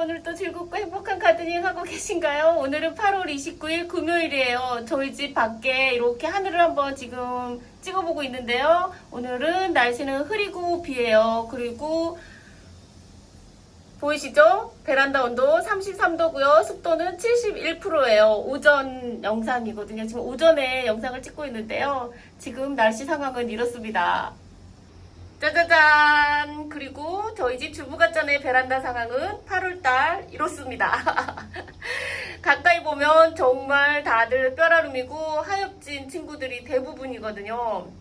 오늘 또 즐겁고 행복한 가드닝 하고 계신가요? 오늘은 8월 29일 금요일이에요. 저희 집 밖에 이렇게 하늘을 한번 지금 찍어보고 있는데요. 오늘은 날씨는 흐리고 비예요. 그리고 보이시죠? 베란다 온도 33도고요. 습도는 71%예요. 오전 영상이거든요. 지금 오전에 영상을 찍고 있는데요. 지금 날씨 상황은 이렇습니다. 짜자잔! 그리고 저희 집 주부갓전의 베란다 상황은 8월달 이렇습니다. 가까이 보면 정말 다들 뼈라름이고 하엽진 친구들이 대부분이거든요.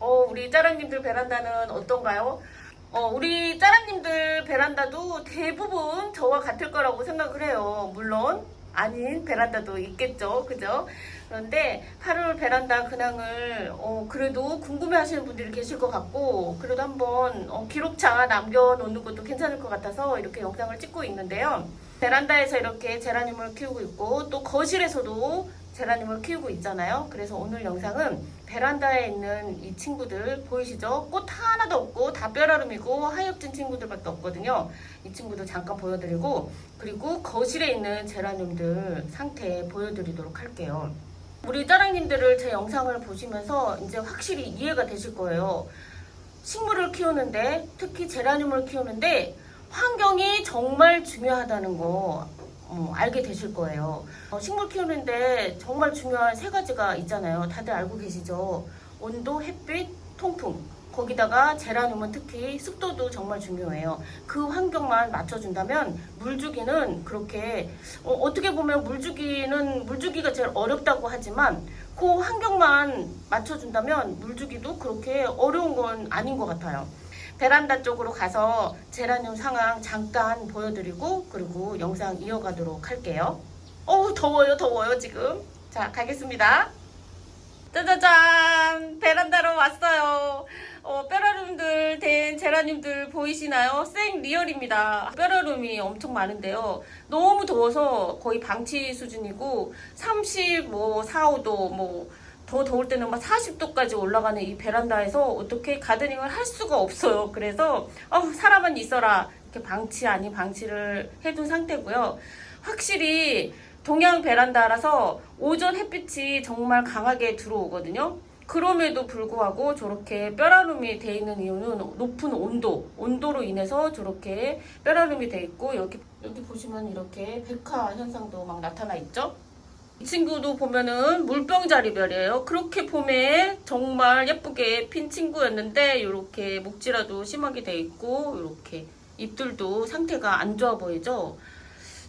어, 우리 짜랑님들 베란다는 어떤가요? 어, 우리 짜랑님들 베란다도 대부분 저와 같을 거라고 생각을 해요. 물론 아닌 베란다도 있겠죠. 그죠? 그런데 8월 베란다 근황을 어, 그래도 궁금해 하시는 분들이 계실 것 같고 그래도 한번 어, 기록차 남겨놓는 것도 괜찮을 것 같아서 이렇게 영상을 찍고 있는데요. 베란다에서 이렇게 제라늄을 키우고 있고 또 거실에서도 제라늄을 키우고 있잖아요. 그래서 오늘 영상은 베란다에 있는 이 친구들 보이시죠? 꽃 하나도 없고 다 뼈라름이고 하엽진 친구들밖에 없거든요. 이 친구들 잠깐 보여드리고 그리고 거실에 있는 제라늄들 상태 보여드리도록 할게요. 우리 짜랑님들을 제 영상을 보시면서 이제 확실히 이해가 되실 거예요. 식물을 키우는데 특히 제라늄을 키우는데 환경이 정말 중요하다는 거 어, 알게 되실 거예요. 어, 식물 키우는데 정말 중요한 세 가지가 있잖아요. 다들 알고 계시죠? 온도, 햇빛, 통풍. 거기다가 제라늄은 특히 습도도 정말 중요해요. 그 환경만 맞춰준다면 물주기는 그렇게 어, 떻게 보면 물주기는 물주기가 제일 어렵다고 하지만 그 환경만 맞춰준다면 물주기도 그렇게 어려운 건 아닌 것 같아요. 베란다 쪽으로 가서 제라늄 상황 잠깐 보여드리고 그리고 영상 이어가도록 할게요. 어우 더워요 더워요 지금. 자 가겠습니다. 짜자잔 베란다로 왔어요. 어, 뼈라름들 된 제라늄들 보이시나요? 생 리얼입니다. 뼈라름이 엄청 많은데요. 너무 더워서 거의 방치 수준이고 30, 뭐 4, 5도 뭐 더 더울 때는 막 40도까지 올라가는 이 베란다에서 어떻게 가드닝을 할 수가 없어요. 그래서 어, 사람은 있어라 이렇게 방치 아닌 방치를 해둔 상태고요. 확실히 동양 베란다라서 오전 햇빛이 정말 강하게 들어오거든요. 그럼에도 불구하고 저렇게 뼈라름이 돼 있는 이유는 높은 온도, 온도로 인해서 저렇게 뼈라름이 돼 있고 여기 여기 보시면 이렇게 백화 현상도 막 나타나 있죠. 이 친구도 보면은 물병자리별이에요. 그렇게 봄에 정말 예쁘게 핀 친구였는데 이렇게 목지라도 심하게 돼 있고 이렇게 잎들도 상태가 안 좋아 보이죠.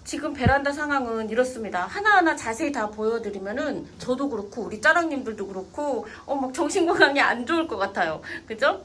지금 베란다 상황은 이렇습니다. 하나하나 자세히 다 보여드리면은 저도 그렇고 우리 짜랑님들도 그렇고 어 막 정신 건강이 안 좋을 것 같아요. 그죠?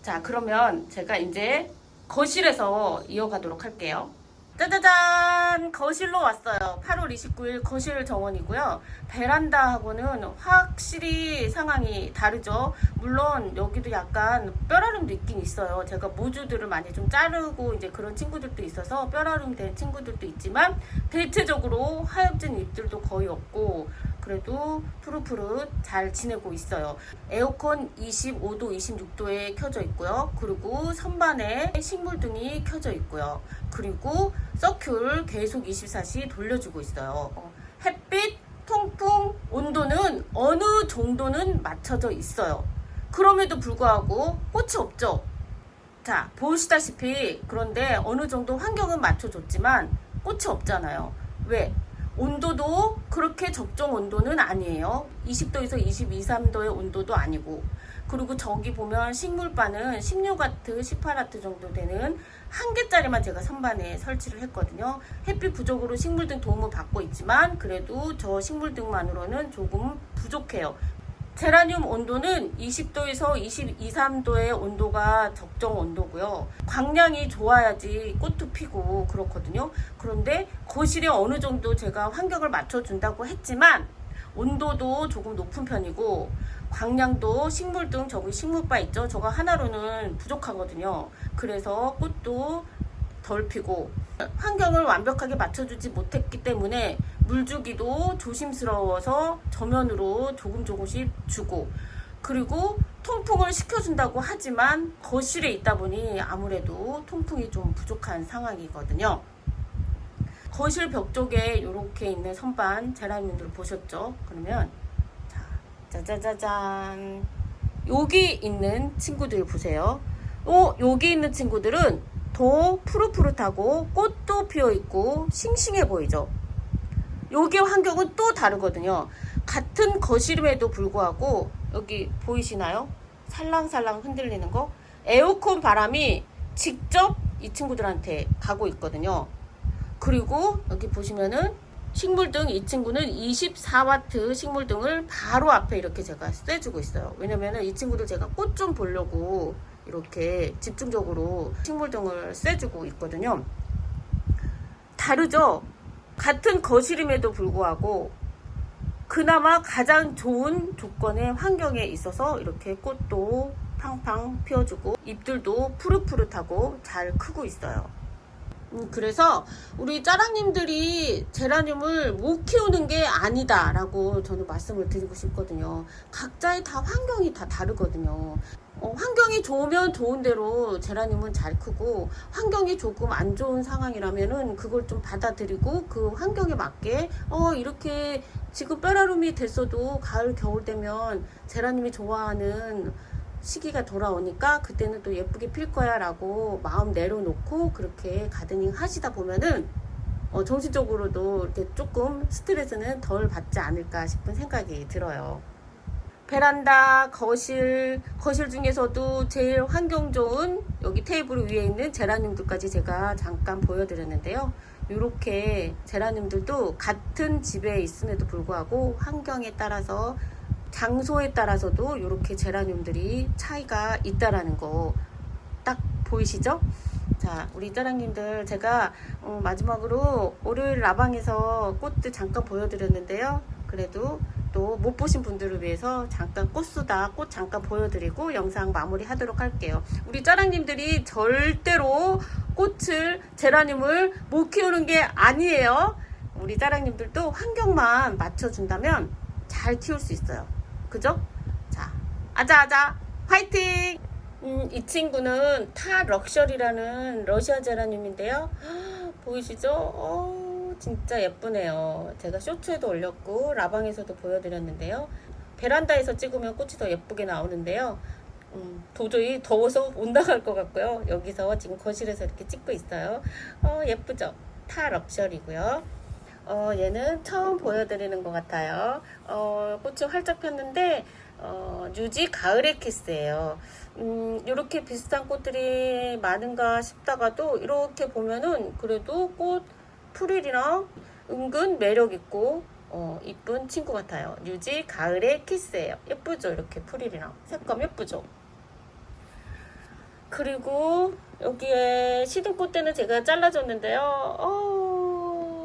자 그러면 제가 이제 거실에서 이어가도록 할게요. 짜자잔 거실로 왔어요 8월 29일 거실 정원이고요 베란다하고는 확실히 상황이 다르죠 물론 여기도 약간 뼈라름도 있긴 있어요 제가 모주들을 많이 좀 자르고 이제 그런 친구들도 있어서 뼈라름 된 친구들도 있지만 대체적으로 하엽진 잎들도 거의 없고 그래도 푸릇푸릇 잘 지내고 있어요. 에어컨 25도, 26도에 켜져 있고요. 그리고 선반에 식물 등이 켜져 있고요. 그리고 서큘 계속 24시 돌려주고 있어요. 어, 햇빛, 통풍, 온도는 어느 정도는 맞춰져 있어요. 그럼에도 불구하고 꽃이 없죠. 자, 보시다시피 그런데 어느 정도 환경은 맞춰줬지만 꽃이 없잖아요. 왜? 온도도 그렇게 적정 온도는 아니에요. 20도에서 22, 3도의 온도도 아니고. 그리고 저기 보면 식물바는 16와트, 18와트 정도 되는 한 개짜리만 제가 선반에 설치를 했거든요. 햇빛 부족으로 식물 등 도움을 받고 있지만 그래도 저 식물 등만으로는 조금 부족해요. 제라늄 온도는 20도에서 22, 3도의 온도가 적정 온도고요. 광량이 좋아야지 꽃도 피고 그렇거든요. 그런데 거실에 어느 정도 제가 환경을 맞춰준다고 했지만 온도도 조금 높은 편이고 광량도 식물 등 저기 식물바 있죠. 저거 하나로는 부족하거든요. 그래서 꽃도 덜 피고 환경을 완벽하게 맞춰주지 못했기 때문에 물주기도 조심스러워서 저면으로 조금 조금씩 주고 그리고 통풍을 시켜준다고 하지만 거실에 있다 보니 아무래도 통풍이 좀 부족한 상황이거든요. 거실 벽 쪽에 이렇게 있는 선반 제라늄들 보셨죠? 그러면 자, 짜자자잔 여기 있는 친구들 보세요. 어, 여기 있는 친구들은 더 푸릇푸릇하고 꽃도 피어 있고 싱싱해 보이죠? 여기 환경은 또 다르거든요. 같은 거실임에도 불구하고 여기 보이시나요? 살랑살랑 흔들리는 거. 에어컨 바람이 직접 이 친구들한테 가고 있거든요. 그리고 여기 보시면은 식물등 이 친구는 24와트 식물등을 바로 앞에 이렇게 제가 쐬주고 있어요. 왜냐면은 이 친구들 제가 꽃 좀 보려고 이렇게 집중적으로 식물등을 쐬주고 있거든요. 다르죠? 같은 거실임에도 불구하고 그나마 가장 좋은 조건의 환경에 있어서 이렇게 꽃도 팡팡 피어주고 잎들도 푸릇푸릇하고 잘 크고 있어요. 음, 그래서 우리 짜랑님들이 제라늄을 못 키우는 게 아니다라고 저는 말씀을 드리고 싶거든요. 각자의 다 환경이 다 다르거든요. 어, 환경이 좋으면 좋은 대로 제라늄은 잘 크고 환경이 조금 안 좋은 상황이라면은 그걸 좀 받아들이고 그 환경에 맞게 어 이렇게 지금 빼라룸이 됐어도 가을 겨울 되면 제라늄이 좋아하는 시기가 돌아오니까 그때는 또 예쁘게 필 거야 라고 마음 내려놓고 그렇게 가드닝 하시다 보면은 어, 정신적으로도 이렇게 조금 스트레스는 덜 받지 않을까 싶은 생각이 들어요. 베란다, 거실, 거실 중에서도 제일 환경 좋은 여기 테이블 위에 있는 제라늄들까지 제가 잠깐 보여드렸는데요. 이렇게 제라늄들도 같은 집에 있음에도 불구하고 환경에 따라서 장소에 따라서도 이렇게 제라늄들이 차이가 있다라는 거 딱 보이시죠? 자, 우리 짜랑님들 제가 어, 마지막으로 월요일 라방에서 꽃들 잠깐 보여드렸는데요. 그래도 또 못 보신 분들을 위해서 잠깐 꽃수다 꽃 잠깐 보여드리고 영상 마무리 하도록 할게요. 우리 짜랑님들이 절대로 꽃을 제라늄을 못 키우는 게 아니에요. 우리 짜랑님들도 환경만 맞춰준다면 잘 키울 수 있어요. 그죠? 자, 아자아자 화이팅! 음, 이 친구는 타 럭셔리라는 러시아 제라늄인데요. 보이시죠? 어, 진짜 예쁘네요. 제가 쇼츠에도 올렸고 라방에서도 보여드렸는데요. 베란다에서 찍으면 꽃이 더 예쁘게 나오는데요. 음, 도저히 더워서 못 나갈 것 같고요. 여기서 지금 거실에서 이렇게 찍고 있어요. 어, 예쁘죠? 타 럭셔리고요. 어, 얘는 처음 보여드리는 것 같아요. 어, 꽃이 활짝 폈는데 어, 뉴지 가을의 키스예요. 음, 이렇게 비슷한 꽃들이 많은가 싶다가도 이렇게 보면은 그래도 꽃 프릴이랑 은근 매력 있고 어, 이쁜 친구 같아요. 뉴지 가을의 키스예요. 예쁘죠? 이렇게 프릴이랑 색감 예쁘죠? 그리고 여기에 시든꽃대는 제가 잘라줬는데요. 어,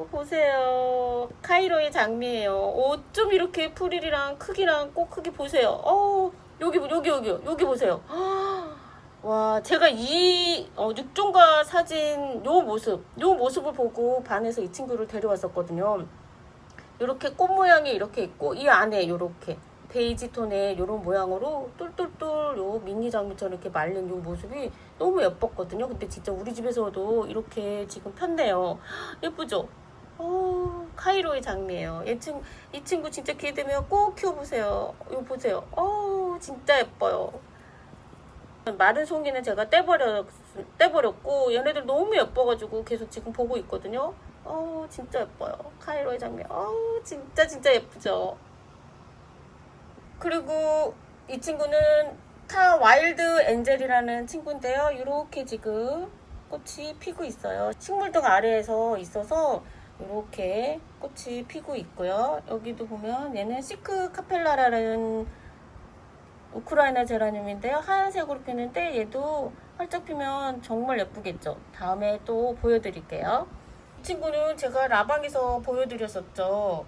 보세요. 카이로의 장미예요. 어쩜 이렇게 프릴이랑 크기랑 꽃 크기 보세요. 어, 여기 여기 여기 여기 보세요. 와, 제가 이 어, 육종과 사진 요 모습, 요 모습을 보고 반에서 이 친구를 데려왔었거든요. 이렇게 꽃 모양이 이렇게 있고 이 안에 이렇게 베이지 톤의 이런 모양으로 똘똘똘 요 미니 장미처럼 이렇게 말린 요 모습이 너무 예뻤거든요. 근데 진짜 우리 집에서도 이렇게 지금 폈네요. 예쁘죠? 어, 카이로의 장미예요. 이 친구, 이 친구 진짜 기회 되면 꼭 키워보세요. 이거 보세요. 어, 진짜 예뻐요. 마른 송이는 제가 떼버렸, 떼버렸고 얘네들 너무 예뻐가지고 계속 지금 보고 있거든요. 어, 진짜 예뻐요. 카이로의 장미. 어, 진짜 진짜 예쁘죠? 그리고 이 친구는 타 와일드 엔젤이라는 친구인데요. 이렇게 지금 꽃이 피고 있어요. 식물등 아래에서 있어서 이렇게 꽃이 피고 있고요. 여기도 보면 얘는 시크 카펠라라는 우크라이나 제라늄인데요. 하얀색으로 피는데 얘도 활짝 피면 정말 예쁘겠죠. 다음에 또 보여드릴게요. 이 친구는 제가 라방에서 보여드렸었죠.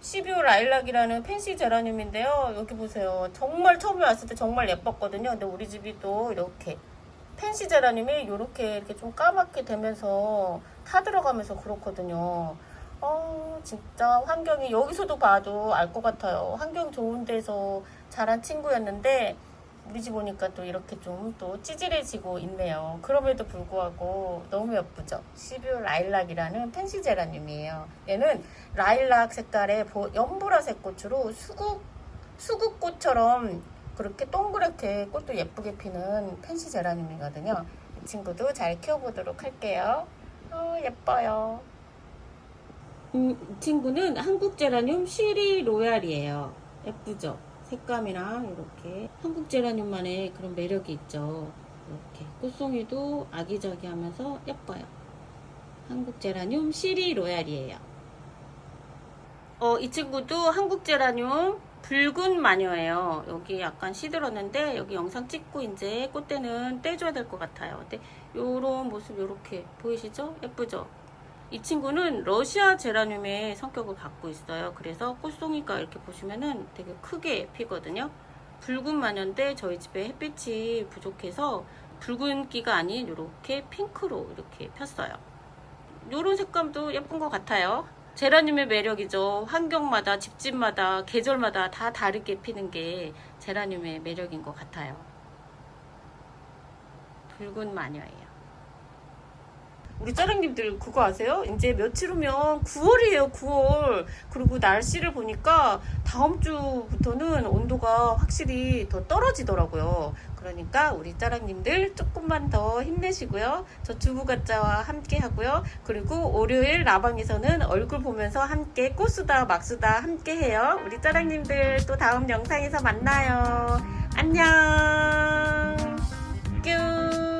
시비오 라일락이라는 펜시 제라늄인데요. 여기 보세요. 정말 처음에 왔을 때 정말 예뻤거든요. 근데 우리 집이 또 이렇게 펜시 제라늄이 이렇게 이렇게 좀 까맣게 되면서 타 들어가면서 그렇거든요. 어, 진짜 환경이 여기서도 봐도 알 것 같아요. 환경 좋은 데서 자란 친구였는데 우리 집 오니까 또 이렇게 좀 또 찌질해지고 있네요. 그럼에도 불구하고 너무 예쁘죠? 12월 라일락이라는 펜시 제라늄이에요. 얘는 라일락 색깔의 보- 연보라색 꽃으로 수국, 수국꽃처럼 그렇게 동그랗게 꽃도 예쁘게 피는 펜시 제라늄이거든요. 이 친구도 잘 키워보도록 할게요. 어, 예뻐요. 음, 이 친구는 한국 제라늄 시리 로얄이에요. 예쁘죠? 색감이랑 이렇게 한국 제라늄만의 그런 매력이 있죠. 이렇게 꽃송이도 아기자기하면서 예뻐요. 한국 제라늄 시리 로얄이에요. 어, 이 친구도 한국 제라늄 붉은 마녀예요. 여기 약간 시들었는데 여기 영상 찍고 이제 꽃대는 떼줘야 될 것 같아요. 근데 요런 모습 이렇게 보이시죠? 예쁘죠? 이 친구는 러시아 제라늄의 성격을 갖고 있어요. 그래서 꽃송이가 이렇게 보시면은 되게 크게 피거든요. 붉은 마녀인데 저희 집에 햇빛이 부족해서 붉은기가 아닌 이렇게 핑크로 이렇게 폈어요. 이런 색감도 예쁜 것 같아요. 제라늄의 매력이죠. 환경마다, 집집마다, 계절마다 다 다르게 피는 게 제라늄의 매력인 것 같아요. 붉은 마녀예요. 우리 짜장님들 그거 아세요? 이제 며칠 후면 9월이에요, 9월. 그리고 날씨를 보니까 다음 주부터는 온도가 확실히 더 떨어지더라고요. 그러니까 우리 짜랑님들 조금만 더 힘내시고요. 저 주부가짜와 함께 하고요. 그리고 월요일 라방에서는 얼굴 보면서 함께 꽃수다 막수다 함께 해요. 우리 짜랑님들 또 다음 영상에서 만나요. 안녕. 뀨.